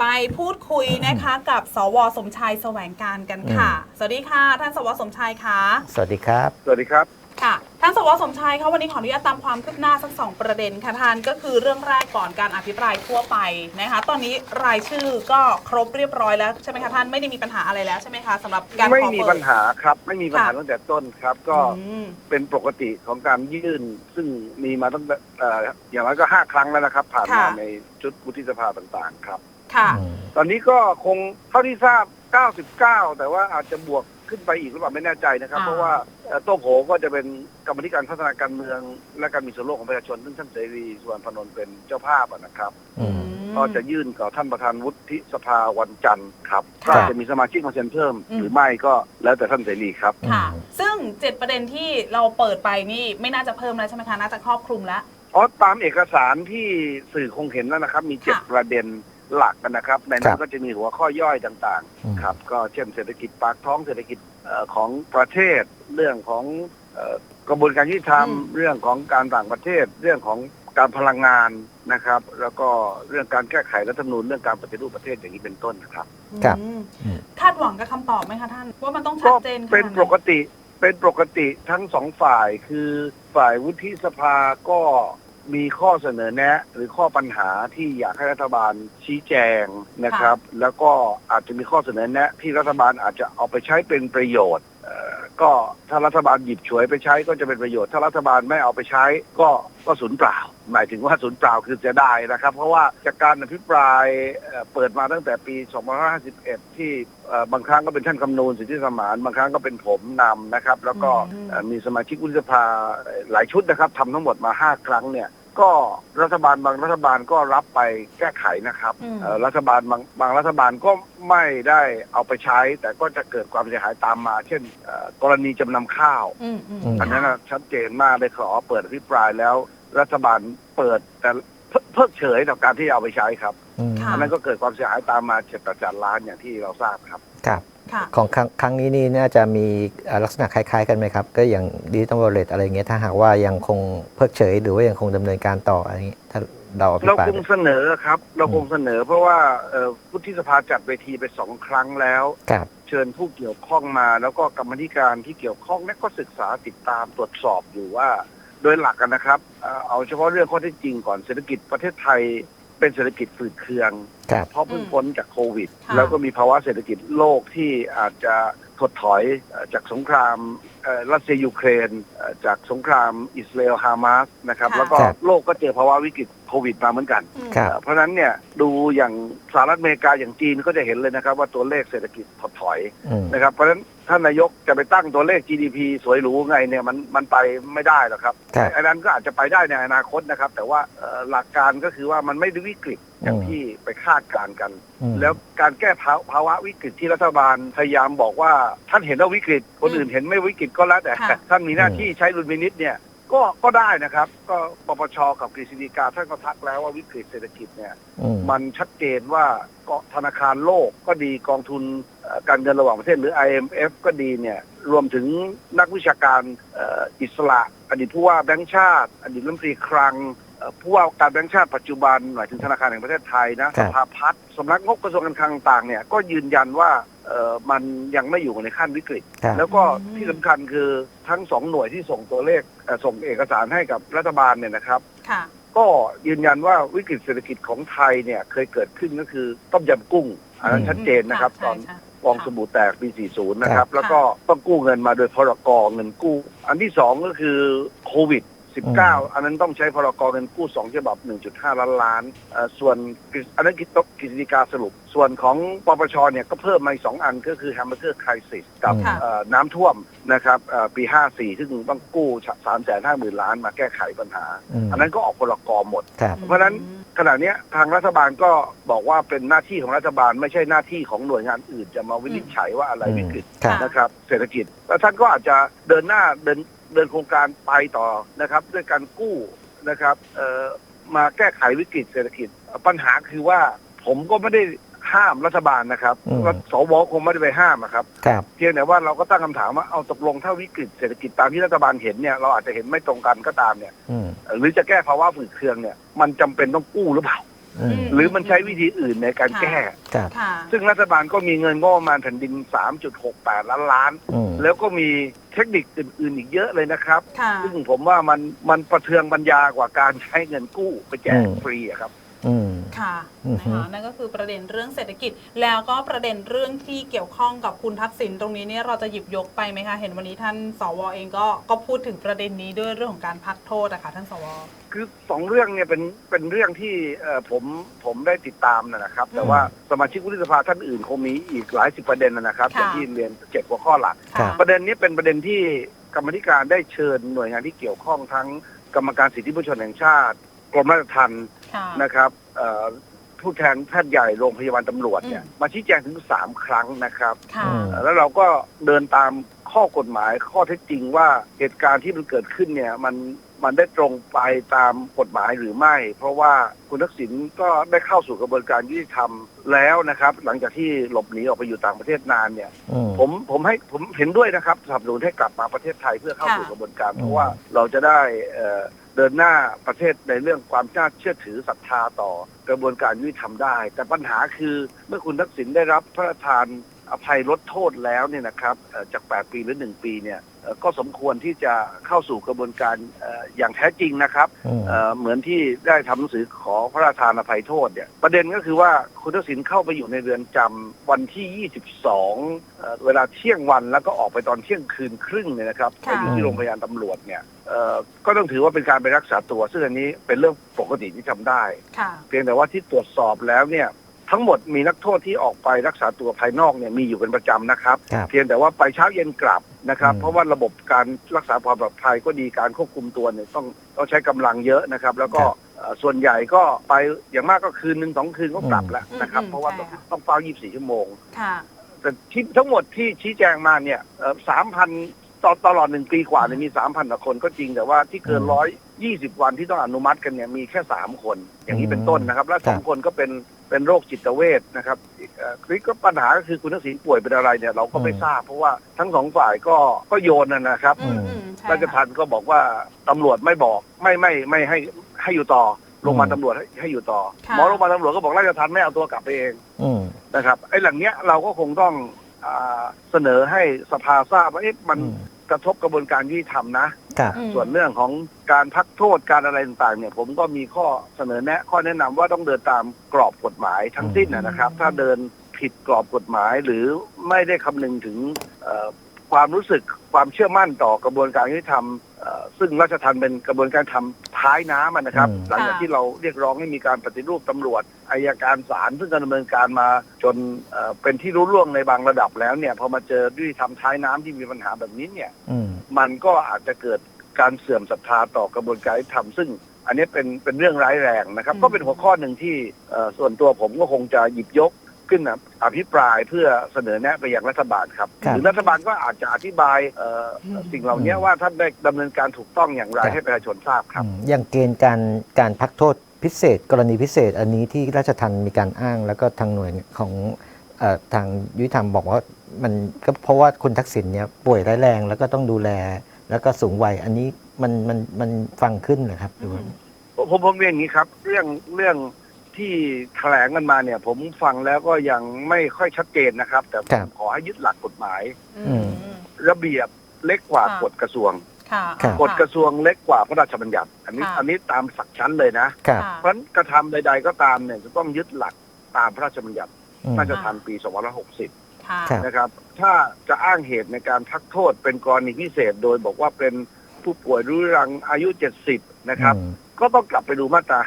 ไปพูดคุยนะคะกับ สวสมชายแสวงการกันค่ะ สวัสดีค่ะ ท่านสวสมชายค่ะสวัสดีครับ สวัสดีครับ ค่ะ ท่านสวสมชายคะวันนี้ขออนุญาตตามความคืบหน้าสักสองประเด็นค่ะท่านก็คือเรื่องแรกก่อนการอภิปรายทั่วไปนะคะ ตอนนี้รายชื่อก็ครบเรียบร้อยแล้วใช่ไหมคะท่านไม่ได้มีปัญหาอะไรแล้วใช่ไหมคะสำหรับการไม่ขอมีเปิดปัญหาครับ ไม่มีปัญหาค่ะ ตั้งแต่ต้นครับ ก็อืมเป็นปกติของการยื่น ซึ่งมีมาตั้งแต่เอ่ออย่างน้อยก็ห้าครั้งแล้วนะครับ ผ่านมาค่ะในชุดวุฒิสภาต่างๆ ครับ ค่ะอืมตอนนี้ก็คงเท่าที่ทราบ 99 แต่ว่าอาจจะบวกขึ้นไปอีกหรือเปล่าไม่แน่ใจนะครับอ่าเพราะว่าเอ่อโต้โผก็จะเป็นกรรมธิการพัฒนาการเมือง และการมีส่วนร่วมของประชาชนซึ่งท่านเสรีสุวรรณพนนท์เป็นเจ้าภาพอะนะครับอืมก็จะยื่นกับท่านประธานวุฒิสภาวันจันทร์ครับค่ะก็จะมีสมาชิกมาเซ็นเพิ่มอืมหรือไม่ก็แล้วแต่ท่านเสรีครับค่ะ ซึ่งเจ็ดประเด็นที่เราเปิดไปนี่ไม่น่าจะเพิ่มแล้วใช่ไหมคะน่าจะครอบคลุมแล้วเพราะตามเอกสารที่สื่อคงเห็นแล้วนะครับ มีเจ็ดค่ะประเด็น หลักนะครับ ในครันั้นบก็จะมีหัวข้อย่อยต่างอืม ๆ ครับ ก็เช่นเศรษฐกิจปากท้องเศรษฐกิจเอ่อของประเทศ เรื่องของเอ่อกระบวนการยุติธรรม อืม เรื่องของการต่างประเทศ เรื่องของการพลังงานนะครับ แล้วก็เรื่องการแก้ไขรัฐธรรมนูญเรื่องการปฏิรูปประเทศอย่างนี้เป็นต้นนะครับ ครับอืมอืม คาดหวังกับคำตอบไหมคะท่าน ว่ามันต้องชัก็ดเจนขนาดไหเป็นปกติเป็นปกติทั้งสองฝ่ายคือฝ่ายวุฒิสภาก็ มีข้อเสนอแนะ หรือข้อปัญหาที่อยากให้รัฐบาลชี้แจงนะครับ แล้วก็อาจจะมีข้อเสนอแนะที่รัฐบาลอาจจะเอาไปใช้เป็นประโยชน์เอ่อก็ถ้ารัฐบาลหยิบฉวยไปใช้ก็จะเป็นประโยชน์ ถ้ารัฐบาลไม่เอาไปใช้ก็ก็สูญเปล่า หมายถึงว่าสูญเปล่าคือจะได้นะครับ เพราะว่าจากการอภิปรายเอ่อเปิดมาตั้งแต่ปี 2551 ที่เอ่อบางครั้งก็เป็นท่านคำนูนสิทธิสมาน บางครั้งก็เป็นผมนำนะครับ แล้วก็อืมเอ่อมีสมาชิกวุฒิสภาเอ่อหลายชุดนะครับทำทั้งหมดมา 5 ครั้งเนี่ย ก็รัฐบาลบางรัฐบาลก็รับไปแก้ไขนะครับอืมเอ่อรัฐบาลบางบางรัฐบาลก็ไม่ได้เอาไปใช้ แต่ก็จะเกิดความเสียหายตามมา เช่นเอ่อกรณีจำนำข้าว อืมอืมอืมอันนั้นนะชัดเจนมากเลยขอเปิดอภิปรายแล้ว รัฐบาลเปิดแต่เพิเพิกเฉยต่อการที่เอาไปใช้ครับ อืม ค่ะ อันนั้นก็เกิดความเสียหายตามมาเจ็ดแสนล้านอย่างที่เราทราบครับครับค่ะ ของครั้งครั้งนี้นี่น่าจะมีอ่าลักษณะคล้าย ๆ กันไหมครับ ก็อย่างดิจิตอลวอลเล็ตอะไรเงี้ยถ้าหากว่ายังคงเพิกเฉย หรือว่ายังคงดำเนินการต่ออะไรเงี้ยถ้าเราอภิเราปรายคงเสนอครับ เราคงเสนอ เพราะว่าเอ่อวุฒิสภาจัดเวทีไปสองครั้งแล้วครับเชิญผู้เกี่ยวข้องมา แล้วก็กรรมธิการที่เกี่ยวข้องเนี่ยก็ศึกษาติดตามตรวจสอบอยู่ว่า โดยหลักกันนะครับเอ่อเอาเฉพาะเรื่องข้อเท็จจริงก่อนเศรษฐกิจประเทศไทย เป็นเศรษฐกิจฝืดเคือง ครับ เพราะเพิ่งพ้นจากโควิด ค่ะ แล้วก็มีภาวะเศรษฐกิจโลกที่อาจจะ ถดถอยเอ่อจากสงครามเอ่อรัสเซียยูเครนเอ่อจากสงครามอิสราเอลฮามาสนะครับค่ะแล้วก็ครับโลกก็เจอภาวะวิกฤตโควิดมาเหมือนกันอืมครับเอ่อเพราะฉะนั้นเนี่ยดูอย่างสหรัฐอเมริกาอย่างจีนก็จะเห็นเลยนะครับ ว่าตัวเลขเศรษฐกิจถดถอยอืมนะครับเพราะฉะนั้นท่านนายกจะไปตั้งตัวเลข GDP สวยหรูไงเนี่ยมันมันไปไม่ได้หรอกครับครับอันนั้นก็อาจจะไปได้ในอนาคตนะครับ แต่ว่าเอ่อหลักการก็คือว่ามันไม่ได้วิกฤต อย่างอืมที่ไปคาดการณ์กันอืมแล้วการแก้ภาภาวะวิกฤตที่รัฐบาลพยายามบอกว่า ท่านเห็นว่าวิกฤต คนอื่นเห็นไม่วิกฤตก็แล้วแต่ค่ะท่านมีหน้าที่ใช้ดุลพินิษเนี่ยก็ก็ได้นะครับ ก็ปปชกับกฤษฎีกาท่านก็ทักแล้วว่าวิกฤตเศรษฐกิจเนี่ยอืมมันชัดเจนว่าก็ธนาคารโลกก็ดีกองทุนเอ่อการเงินระหว่างประเทศหรือ IMF ก็ดีเนี่ย รวมถึงนักวิชาการเอ่ออิสระ อดีตผู้ว่าแบงค์ชาติ อดีตรัฐมนตรีคลังเอ่อ ผู้ว่าการแบงค์ชาติปัจจุบันหมายถึงธนาคารแห่งประเทศไทยนะครัสบภาพัฒน์สำนักงบกระทรวงการคลังต่างๆเนี่ยก็ยืนยันว่าเอ่อมันยังไม่อยู่ในขั้นวิกฤตครับแล้วก็อืมที่สำคัญคือทั้งสองหน่วยที่ส่งตัวเลขเอ่อส่งเอกสารให้กับรัฐบาลเนี่ยนะครับค่ะก็ยืนยันว่าวิกฤตเศรษฐกิจของไทยเนี่ยเคยเกิดขึ้นก็คือต้มยำกุ้งอันนั้นอืมชัดเจนนะครับใช่ตอนใช่ฟองสบู่แตกปี 40 นะคครัรับบแล้วก็ต้องกู้เงินมาโดยพรกเงินกู้ อันที่สองก็คือโควิด 19 อันนั้นต้องใช้พรกเงินกู้ 2 ฉบับ 1.5 ล้านล้านเอ่อส่วนกฤษอันนั้นกิจกฤษฎีกาสรุป ส่วนของปปชเนี่ยก็เพิ่มมาอีกสองอันก็คือ Hamburger Crisis กับค่ะเอ่อน้ำท่วมนะครับเอ่อปี 54 ซึ่งต้องกู้ 350,000 ล้านมาแก้ไขปัญหาอืมอันนั้นก็ออกพรกหมดครับเพราะฉะนั้นขณะเนี้ยทางรัฐบาลก็บอกว่าเป็นหน้าที่ของรัฐบาลไม่ใช่หน้าที่ของหน่วยงานอื่น จะมาวินิจฉัยว่าอะไรวิกฤตครับนะครับเศรษฐกิจ แล้วท่านก็อาจจะเดินหน้าเดิน เดินโครงการไปต่อนะครับ ด้วยการกู้นะครับเอ่อมาแก้ไขวิกฤตเศรษฐกิจ ปัญหาคือว่าผมก็ไม่ได้ห้ามรัฐบาลนะครับอืมว่าสวคงไม่ได้ไปห้ามนะครับครับเพียงแต่ว่าเราก็ตั้งคำถามว่าเอาตกลงถ้าวิกฤตเศรษฐกิจตามที่รัฐบาลเห็นเนี่ยเราอาจจะเห็นไม่ตรงกันก็ตามเนี่ยอืมหรือจะแก้ภาวะฝืดเคืองเนี่ย มันจำเป็นต้องกู้หรือเปล่า อืม หรือมันใช้วิธีอื่นในการแก้ ครับ ค่ะซึ่งรัฐบาลก็มีเงินงบประมาณแผ่นดิน 3.68 ล้านล้าน อืม แล้วก็มีเทคนิคอื่นๆอีกเยอะเลยนะครับ ค่ะ ซึ่งผมว่ามันมันประเทืองปัญญากว่าการใช้เงินกู้ไปแจกอืม ฟรีอะครับ อืม ค่ะอือนะฮึ คะนั่นก็คือประเด็นเรื่องเศรษฐกิจ แล้วก็ประเด็นเรื่องที่เกี่ยวข้องกับคุณทักษิณตรงนี้เนี่ยเราจะหยิบยกไปไหมคะเห็นวันนี้ท่านสวเองก็ก็พูดถึงประเด็นนี้ด้วยเรื่องของการพักโทษอะค่ะท่านสว คือสองเรื่องเนี่ยเป็นเป็นเรื่องที่เอ่อผมผมได้ติดตามนะนะครับ แต่อืมว่าสมาชิกวุฒิสภาท่านอื่นคงมีอีกหลายสิบประเด็นนะครับค่ะ อย่างที่เรียนเจ็ดหัวข้อหลัก ครัค่ะบประเด็นนี้เป็นประเด็นที่กรรมธิการได้เชิญหน่วยงานที่เกี่ยวข้องทั้งกรรมการสิทธิมนุษยชนแห่งชาติ กรมราชทัณฑ์ค่ะ นะครับเอ่อผู้แทนแพทย์ใหญ่โรงพยาบาลตำรวจเนี่ยอืม มาชี้แจงถึงสามครั้งนะครับ ค่ะอืมเอ่อแล้วเราก็เดินตามข้อกฎหมายข้อเท็จจริงว่าเหตุการณ์ที่มันเกิดขึ้นเนี่ย มัน มันได้ตรงไปตามกฎหมายหรือไม่ เพราะว่าคุณทักษิณก็ได้เข้าสู่กระบวนการยุติธรรมแล้วนะครับ หลังจากที่หลบหนีออกไปอยู่ต่างประเทศนานเนี่ยอืมผมผมให้ผมเห็นด้วยนะครับสนับสนุนให้กลับมาประเทศไทยเพื่อเข้าค่ะสู่กระบวนการอืมเพราะว่าเราจะได้เอ่อเดินหน้าประเทศในเรื่องความน่าเชื่อถือศรัทธาต่อกระบวนการยุติธรรมได้ แต่ปัญหาคือเมื่อคุณทักษิณได้รับพระราชทาน อภัยลดโทษแล้วเนี่ยนะครับเอ่อจาก 8 ปีหรือ 1 ปีเนี่ยเอ่อก็สมควรที่จะเข้าสู่กระบวนการเอ่ออย่างแท้จริงนะครับอืมเอ่อเหมือนที่ได้ทำหนังสือขอพระราชทานอภัยโทษเนี่ยประเด็นก็คือว่าคุณทักษิณเข้าไปอยู่ในเรือนจำวันที่ 22เอ่อเวลาเที่ยงวันแล้วก็ออกไปตอนเที่ยงคืนครึ่งเนี่ยนะครับไปค่ะอยู่ที่โรงพยาบาลตำรวจเนี่ยเอ่อก็ต้องถือว่าเป็นการไปรักษาตัว ซึ่งอันนี้เป็นเรื่องปกติที่ทำได้ค่ะเพียงแต่ว่าที่ตรวจสอบแล้วเนี่ย ทั้งหมดมีนักโทษที่ออกไปรักษาตัวภายนอกเนี่ยมีอยู่เป็นประจำนะครับ ครับ เพียงแต่ว่าไปเช้าเย็นกลับนะครับ อืม เพราะว่าระบบการรักษาความปลอดภัยก็ดีการควบคุมตัวเนี่ยต้องต้องใช้กำลังเยอะนะครับ แล้วก็เอ่อส่วนใหญ่ก็ไปอย่างมากก็คืนหนึ่งสองคืนก็กลับแล้วนะครับ อืมเพราะว่าใช่ต้องค่ะ ต้องเฝ้า 24 ชั่วโมง ค่ะ แต่ที่ทั้งหมดที่ชี้แจงมาเนี่ยสามพันตตลอดหนึ่งปีกว่าเนี่ยมีสามพันกว่าคนก็จริงแต่ว่าที่เกินอืมร้อยยี่สิบวันที่ต้องอนุมัติกันเนี่ยมีแค่สามคน อย่างนี้เป็นต้นนะครับ และคสรับองคนก็เป็น เป็นโรคจิตเวชนะครับเอ่อนี่ก็ปัญหาก็คือคุณทักษิณป่วยเป็นอะไรเนี่ยเราก็ไม่ทราบ เพราะว่าทั้งสองฝ่ายก็ก็โยนนะนะครับอืมอืมใช่ราชค่ะทัณฑ์ก็บอกว่าตำรวจไม่บอกไม่ไม่ไม่ให้ให้อยู่ต่อโรงพยาบาลอืมตำรวจให้ให้อยู่ต่อค่ะหมอโรงพยาบาลตำรวจก็บอกราชทัณฑ์ไม่เอาตัวกลับไปเองอืมนะครับไอ้หลังเนี้ยเราก็คงต้องอาเสนอให้สภาทราบว่าเอ๊ะมันอืมกระทบกระบวนการยุติธรรมนะ ครับ อืม ส่วนเรื่องของการพักโทษการอะไรต่างๆ เนี่ย ผมก็มีข้อเสนอแนะ ข้อแนะนำว่าต้องเดินตามกรอบกฎหมายทั้งสิ้นนะนะครับอืมถ้าเดินผิดกรอบกฎหมายหรือไม่ได้คำนึงถึงเอ่อความรู้สึกความเชื่อมั่นต่อกระบวนการยุติธรรม เอ่อซึ่งราชทัณฑ์เป็นกระบวนการทำท้ายน้ำอะนะครับ อืม หลังจากที่เราเรียกร้องให้มีการปฏิรูปตำรวจอายการศาลซึ่งการดำเนินการมาจนเอ่อเป็นที่รู้ล่วงในบางระดับแล้วเนี่ยพอมาเจอยุติธรรมท้ายน้ำที่มีปัญหาแบบนี้เนี่ย อืม มันก็อาจจะเกิดการเสื่อมศรัทธาต่อกระบวนการยุติธรรมซึ่งอันนี้เป็นเป็นเรื่องร้ายแรงนะครับ อืม ก็เป็นหัวข้อหนึ่งที่เอ่อส่วนตัวผมก็คงจะหยิบยก ขึ้นนะอภิปรายเพื่อเสนอแนะไปยังรัฐบาลครับครับหรือรัฐบาลก็อาจจะอธิบายเอ่ออมสิ่งเหล่านี้ว่าท่านได้ดำเนินการถูกต้องอย่างไรครับให้ประชาชนทราบครับอืมอย่างเกณฑ์การการพักโทษพิเศษ กรณีพิเศษ อันนี้ที่ราชทันมีการอ้าง แล้วก็ทางหน่วยของเออทางยุติธรรมบอกว่ามันก็เพราะว่าคุณทักษิณเนี่ยป่วยร้ายแรงแล้วก็ต้องดูแล แล้วก็สูงวัยอันนี้มันมันมันฟังขึ้นเหรอครับหรือว่าผมผมผมเรียนอย่างนี้ครับ เรื่องเรื่อง ที่แถลงกันมาเนี่ย ผมฟังแล้วก็ยังไม่ค่อยชัดเจนนะครับ แต่ผครัมบ ขอให้ยึดหลักกฎหมาย อืม ระเบียบเล็กกว่าค่ะ กฎกระทรวง ค่ะ ครับ กฎกระทรวงเล็กกว่าพระราชบัญญัติ อันนี้ค่ะ อันนี้ตามสักชั้นเลยนะ ครับค่ะเพราะฉะนั้นกระทำใด ๆ ก็ตามเนี่ยจะต้องยึดหลักตามพระราชบัญญัติอืมราชทัณฑ์ปี2560 ค่ะ ครับ นะครับ ถ้าจะอ้างเหตุในการพักโทษเป็นกรณีพิเศษ โดยบอกว่าเป็นผู้ป่วยรุนแรงอายุ 70 นะครับ อืม ก็ต้องกลับไปดูมาตรา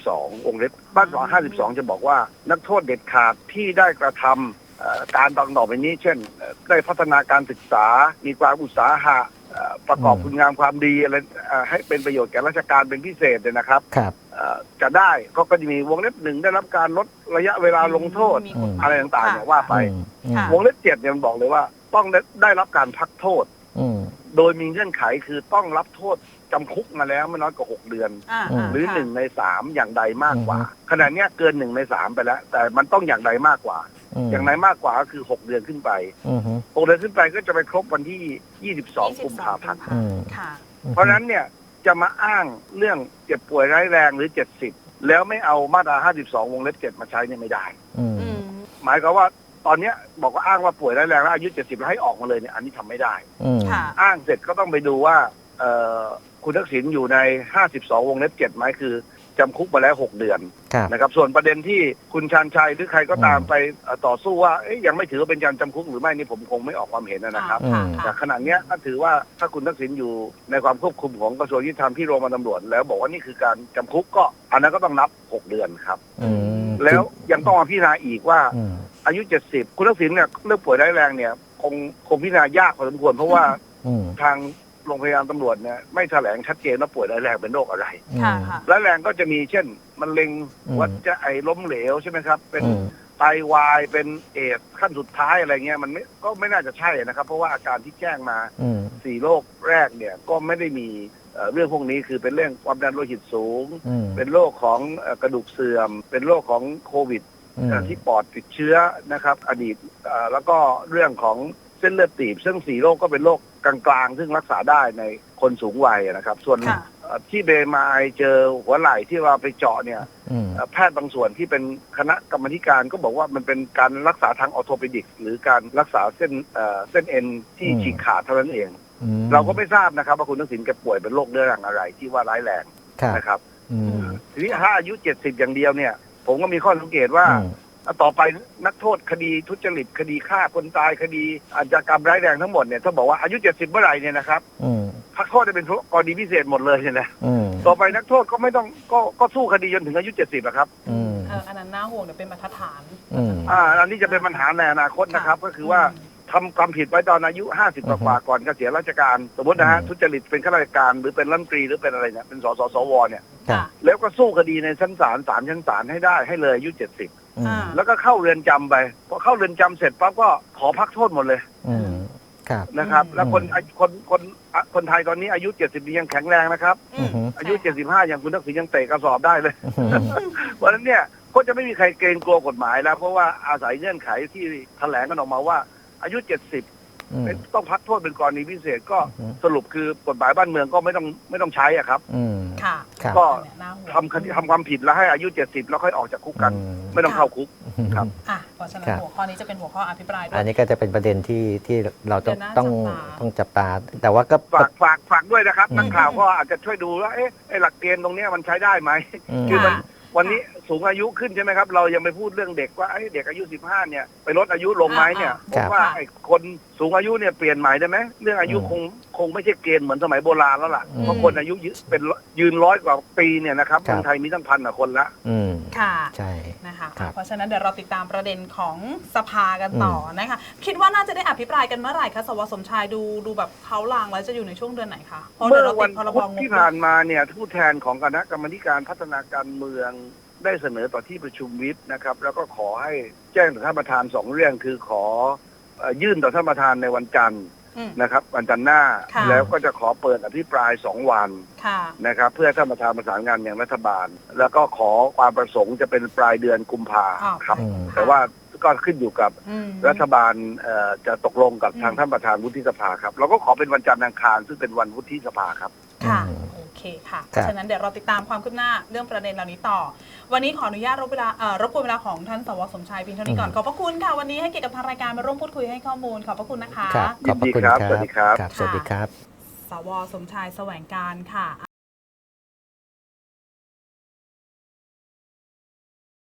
52วงเล็บมาตรา 52 จะบอกว่า นักโทษเด็ดขาดที่ได้กระทำเอ่อการต่างต่อไปนี้ เช่นเอ่อได้พัฒนาการศึกษา มีความอุตสาหะเอ่อประกอบอืมคุณงามความดีอะไรเอ่อให้เป็นประโยชน์แก่ราชการเป็นพิเศษเนี่ยนะครับครับเอ่อจะได้ก็ก็จะมีวงเล็บหนึ่งได้รับการลดระยะเวลาลงโทษมีกฎหมยอะไรต่างๆเนี่ยว่าไปอืมอืมค่ะวงเล็บเจ็ดเนี่ยมันบอกเลยว่า ต้องได้ได้รับการพักโทษอืม โดยมีเงื่อนไขคือต้องรับโทษจำคุกมาแล้วไม่น้อยกว่า6เดือนอ่าอืมหรือค่ะหนึ่งในสามอย่างใดมากกว่าอือฮึขณะเนี้ยเกินหนึ่งในสามไปแล้ว แต่มันต้องอย่างใดมากกว่ามอย่างใดมากกว่าก็คือ6เดือนขึ้นไปอืมฮึ6เดือนขึ้นไปก็จะไปครบวันที่22กุมภาพันธ์อืมค่ะ เพราะฉะนั้นเนี่ยจะมาอ้างเรื่องเจ็บป่วยร้ายแรงหรือ70แล้วไม่เอามาตรา52วงเล็บ7มาใช้เนี่ยไม่ได้ อืมอืมหมายความว่า ตอนเนี้ยบอกว่าอ้างว่าป่วยร้ายแรงแล้วอายุ70แล้วให้ออกมาเลยเนี่ยอันนี้ทำไม่ได้ อืมค่ะ อ้างเสร็จก็ต้องไปดูว่าเอ่อคุณทักษิณอยู่ใน52วงเล็บ7ไหมคือ จำคุกมาแล้ว6เดือนครับ นะครับ ส่วนประเด็นที่คุณชานชัยหรือใครก็ตามอืม ไปเอ่อต่อสู้ว่าเอ๊ยยังไม่ถือว่าเป็นการจำคุกหรือไม่นี่ผมคงไม่ออกความเห็นนะครับ อืม แต่ขณะเนี้ยก็ถือว่าถ้าคุณทักษิณอยู่ในความควบคุมของกระทรวงยุติธรรมที่โรงพยาบาลตำรวจ แล้วบอกว่านี่คือการจำคุกก็อันนั้นก็ต้องนับ 6 เดือนครับ อืมแล้วยังต้องมาพิจารณาอีกว่าอืมอายุ 70 คุณทักษิณเนี่ยเรื่องป่วยร้ายแรงเนี่ยคงคงพิจารณายากพอสมควรเพราะว่าอืม ทาง โรงพยาบาลตำรวจเนี่ยไม่แถลงชัดเจนว่าป่วยร้ายแรงเป็นโรคอะไรค่ะค่ะร้ายแรงก็จะมีเช่นมะเร็งอืมหัวใจล้มเหลวใช่ไหมครับ เป็นอืม ไตวายเป็นเอดส์ขั้นสุดท้ายอะไรเงี้ยมันไม่ก็ไม่น่าจะใช่นะครับ เพราะว่าอาการที่แจ้งมา อืม สี่โรคแรกเนี่ยก็ไม่ได้มีเอ่อเรื่องพวกนี้คือเป็นเรื่องความดันโลหิตสูง อืมเป็นโรคของเอ่อกระดูกเสื่อม เป็นโรคของโควิดอืม เอ่อที่ปอดติดเชื้อนะครับ อดีตเอ่อแล้วก็เรื่องของเส้นเลือดตีบซึ่งสี่โรคก็เป็นโรค กลางๆ ซึ่งรักษาได้ในคนสูงวัยนะครับ ส่วนค่ะเอ่อที่เบมายเจอหัวไหล่ที่เราไปเจาะเนี่ยอืมเอ่อแพทย์บางส่วนที่เป็นคณะกรรมาธิการก็บอกว่ามันเป็นการรักษาทางออโทปิดิก หรือการรักษาเส้นเอ่อเส้นเอ็นที่อืม ฉีกขาดเท่านั้นเอง อืมเราก็ไม่ทราบนะครับว่าคุณทักษิณแกป่วยเป็นโรคเรื้อรังอะไรที่ว่าร้ายแรงครับนะครับ อืมทีนี้ถ้าอายุ 70 อย่างเดียวเนี่ย ผมก็มีข้อสังเกตว่า อืม ต่อไปนักโทษคดีทุจริตคดีฆ่าคนตายคดีอาชญากรรมร้ายแรงทั้งหมดเนี่ยถ้าบอกว่าอายุ70เมื่อไหร่เนี่ยนะครับอืมพักโทษจะเป็นกรณีพิเศษหมดเลยเนี่ยนะอืมต่อไปนักโทษก็ไม่ต้องก็ก็สู้คดีจนถึงอายุ70อะครับอืมเอออันนั้นน่าห่วงเดี๋ยวเป็นบรรทัดฐานอืมอ่าอันนี้จะเป็นปัญหาในอนาคตนะครับ ก็คือว่าทำความผิดไว้ตอนอายุ 50กว่าๆก่อนเกษียณราชการ สมมตินะฮะอืมทุจริตเป็นข้าราชการหรือเป็นรัฐมนตรีหรือเป็นอะไรเนี่ยเป็นสสสวเนี่ยครับค่ะแล้วก็สู้คดีในชั้นศาลศาลชั้นศาลให้ได้ให้เลยอายุ 70 อืมอ่า แล้วก็เข้าเรือนจำไปพอเข้าเรือนจำเสร็จปั๊บก็ขอพักโทษหมดเลยอืมครับ นะครับอืมแล้วคนคนคนคนไทยตอนนี้อายุ70ยังแข็งแรงนะครับ อืมอายุ 75 อย่างคุณทักษิณยังเตะกระสอบได้เลย อืม เพราะฉะนั้นเนี่ยก็จะไม่มีใครเกรงกลัวกฎหมายแล้ว เพราะว่าอาศัยเงื่อนไขที่แถลงกันออกมาว่า อายุ 70อืมเป็น ต้องพักโทษเป็นกรณีพิเศษก็อืมสรุปคือกฎหมายบ้านเมืองก็ไม่ต้องไม่ต้องใช้อะครับอืมค่ะครับก็เนี่ยน่าห่วงทำคดีทำความผิดแล้วให้อายุ 70 แล้วค่อยออกจากคุกกันอืมไม่ต้องเข้าคุกครับอะเพราะฉะนั้นครับหัวข้อนี้จะเป็นหัวข้ออภิปรายด้วอัยนนี้ก็จะเป็นประเด็นที่ที่เราต้องเดี๋ยวน่าต้องจับตาต้องจับตา แต่ว่าก็ฝากฝากฝากด้วยนะครับอืมนักข่าวก็อาจจะช่วยดูว่าเอ๊ะไอ้หลักเกณฑ์ตรงเนี้ยมันใช้ได้ไหมอืมคือมันค่ะวันนี้ สูงอายุขึ้นใช่ไหมครับ เรายังไปพูดเรื่องเด็กว่าไอ้เด็กอายุ 15 เนี่ยไปลดอายุลงไหมเนี่ยผครัมบ ว่าไอ้คนสูงอายุเนี่ยเปลี่ยนใหม่ได้ไหมเรื่องอายุอืมคงคงไม่ใช่เกณฑ์เหมือนสมัยโบราณแล้วล่ะอืม เพราะคนอายุยืนเป็นยืนร้อยกว่าปีเนี่ยนะครับครับเมืองไทยมีตั้งพันกว่าคนละ อืมค่ะใช่ นะคะ ครับเพราะฉะนั้นเดี๋ยวเราติดตามประเด็นของสภากันต่อนะคะ คิดว่าน่าจะได้อภิปรายกันเมื่อไหร่คะสวสมชายดูดูแบบเขาลางแล้วจะอยู่ในช่วงเดือนไหนคะเพราะเมื่เดี๋ยวอเราวัตินดพรบพุธงบที่ผ่านมาเนี่ยผู้แทนของคณะกรรมาธิการพัฒนาการเมือง ได้เสนอต่อที่ประชุมวิปนะครับ แล้วก็ขอให้แจ้งต่อท่านประธานสองเรื่องคือขอเอ่อยื่นต่อท่านประธานในวันจันทร์อืมนะครับ วันจันทร์หน้าค่ะแล้วก็จะขอเปิดอภิปรายสองวันค่ะนะครับ เพื่อให้ท่านประธานประสานงานอย่างรัฐบาล แล้วก็ขอความประสงค์จะเป็นปลายเดือนกุมภาอ้าวครับอืมแต่ว่าก็ขึ้นอยู่กับอืมรัฐบาลเอ่อจะตกลงกับอืมทางท่านประธานวุฒิสภาครับเราก็ขอเป็นวันจันทร์อังคารซึ่งเป็นวันวุฒิสภาครับค่ะอืมโอ เคค่ะเพครับราะฉะนั้นเดี๋ยวเราติดตามความคืบหน้าเรื่องประเด็นเหล่านี้ต่อ วันนี้ขออนุญาตรบเวลาเอ่อรบกวนเวลาของท่านสวสมชายเพียงเท่านี้ก่อนขอบพระคุณค่ะวันนี้ให้เกียรติกับทางรายการมาร่วมพูดคุยให้ข้อมูลขอบพระคุณนะคะ ครับขอบพระคุณยินดีครับสวัสดีครับ ครับ สวัสดีครับ สวสมชายแสวงการค่ะ